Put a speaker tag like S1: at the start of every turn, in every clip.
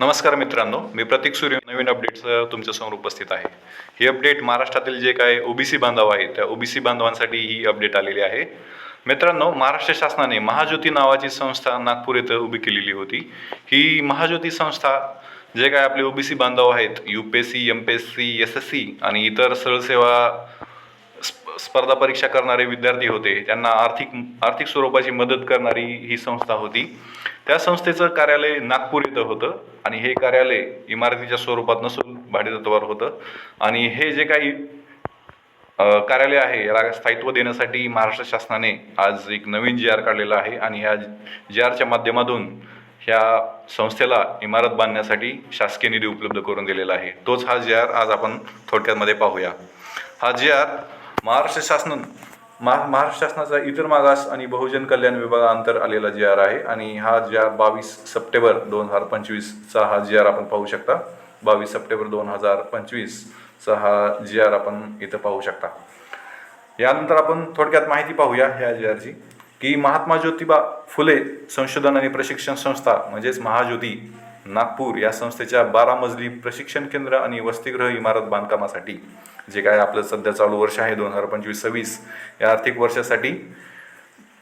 S1: नमस्कार मित्रांनो मी प्रतीक सूर्य. नवीन अपडेटसह तुमच्यासमोर उपस्थित आहे. ही अपडेट महाराष्ट्रातील जे काय ओबीसी बांधव आहेत त्या ओबीसी बांधवांसाठी ही अपडेट आलेली आहे. मित्रांनो महाराष्ट्र शासनाने महाज्योती नावाची संस्था नागपूर येथे उभी केलेली होती. ही महाज्योती संस्था जे काय आपले ओबीसी बांधव आहेत U P S C M P S C S S C आणि इतर सरळसेवा स्प- स्पर्धा परीक्षा करणारे विद्यार्थी होते त्यांना आर्थिक आर्थिक स्वरूपाची मदत करणारी ही संस्था होती. त्या संस्थेचं कार्यालय नागपूर इथं होतं आणि हे कार्यालय इमारतीच्या स्वरूपात नसून भाडेतत्वावर होतं. आणि हे जे काही कार्यालय आहे याला स्थायित्व देण्यासाठी महाराष्ट्र शासनाने आज एक नवीन जी आर काढलेला आहे आणि ह्या जी आरच्या माध्यमातून ह्या संस्थेला इमारत बांधण्यासाठी शासकीय निधी उपलब्ध करून दिलेला आहे. तोच हा जी आर आज आपण थोडक्यामध्ये पाहूया. हा जी आर महाराष्ट्र शासन महा महाराष्ट्र शासनाचा इतर मागास आणि बहुजन कल्याण विभागाअंतर आलेला जी आर आहे आणि हा जी आर बावीस सप्टेंबर दोन हजार पंचवीसचा हा जी आर आपण पाहू शकता. बावीस सप्टेंबर दोन हजार पंचवीसचा हा जी आर आपण इथं पाहू शकता. यानंतर आपण थोडक्यात माहिती पाहूया ह्या जी आरची की महात्मा ज्योतिबा फुले संशोधन आणि प्रशिक्षण संस्था म्हणजेच महाज्योती नागपूर या संस्थेच्या बारा मजली प्रशिक्षण केंद्र आणि वसतिगृह इमारत बांधकामासाठी जे काय आपलं सध्या चालू वर्ष आहे दोन हजार पंचवीस सव्वीस या आर्थिक वर्षासाठी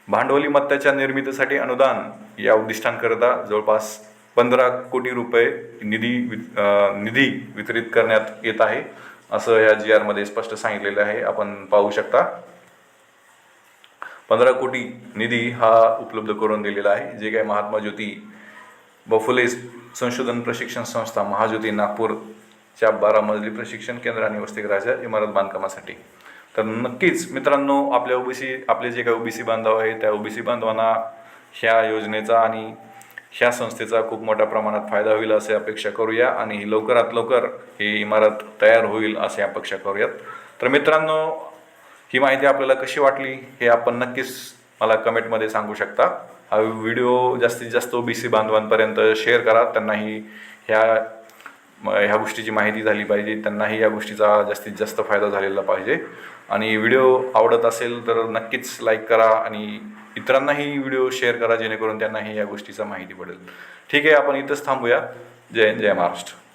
S1: भांडवली मत्ताच्या निर्मितीसाठी अनुदान या उद्दिष्टांकरता जवळपास पंधरा कोटी रुपये निधी वि- निधी वितरित करण्यात येत आहे असं या जी आरमध्ये स्पष्ट सांगितलेलं आहे. आपण पाहू शकता पंधरा कोटी निधी हा उपलब्ध करून दिलेला आहे जे काय महात्मा ज्योती बफुले संशोधन प्रशिक्षण संस्था महाज्योती नागपूर च्या बारा मजली प्रशिक्षण केंद्र आणि वसतिगृहाच्या इमारत बांधकामासाठी. तर नक्कीच मित्रांनो आपल्या ओबीसी आपले जे काही ओबीसी बांधव आहे त्या ओबीसी बांधवांना ह्या योजनेचा आणि ह्या संस्थेचा खूप मोठ्या प्रमाणात फायदा होईल असे अपेक्षा करूया आणि लवकरात लवकर ही इमारत तयार होईल असे अपेक्षा करूयात. तर मित्रांनो ही माहिती आपल्याला कशी वाटली हे आपण नक्कीच मला कमेंटमध्ये सांगू शकता. हा व्हिडिओ जास्तीत जास्त बी सी बांधवांपर्यंत शेअर करा. त्यांनाही ह्या ह्या गोष्टीची माहिती झाली पाहिजे त्यांनाही या गोष्टीचा जास्तीत जास्त फायदा झालेला पाहिजे. आणि व्हिडिओ आवडत असेल तर नक्कीच लाईक करा आणि इतरांनाही व्हिडिओ शेअर करा जेणेकरून त्यांनाही या गोष्टीचा माहिती पडेल. ठीक आहे आपण इथंच थांबूया. जय जय महाराष्ट्र.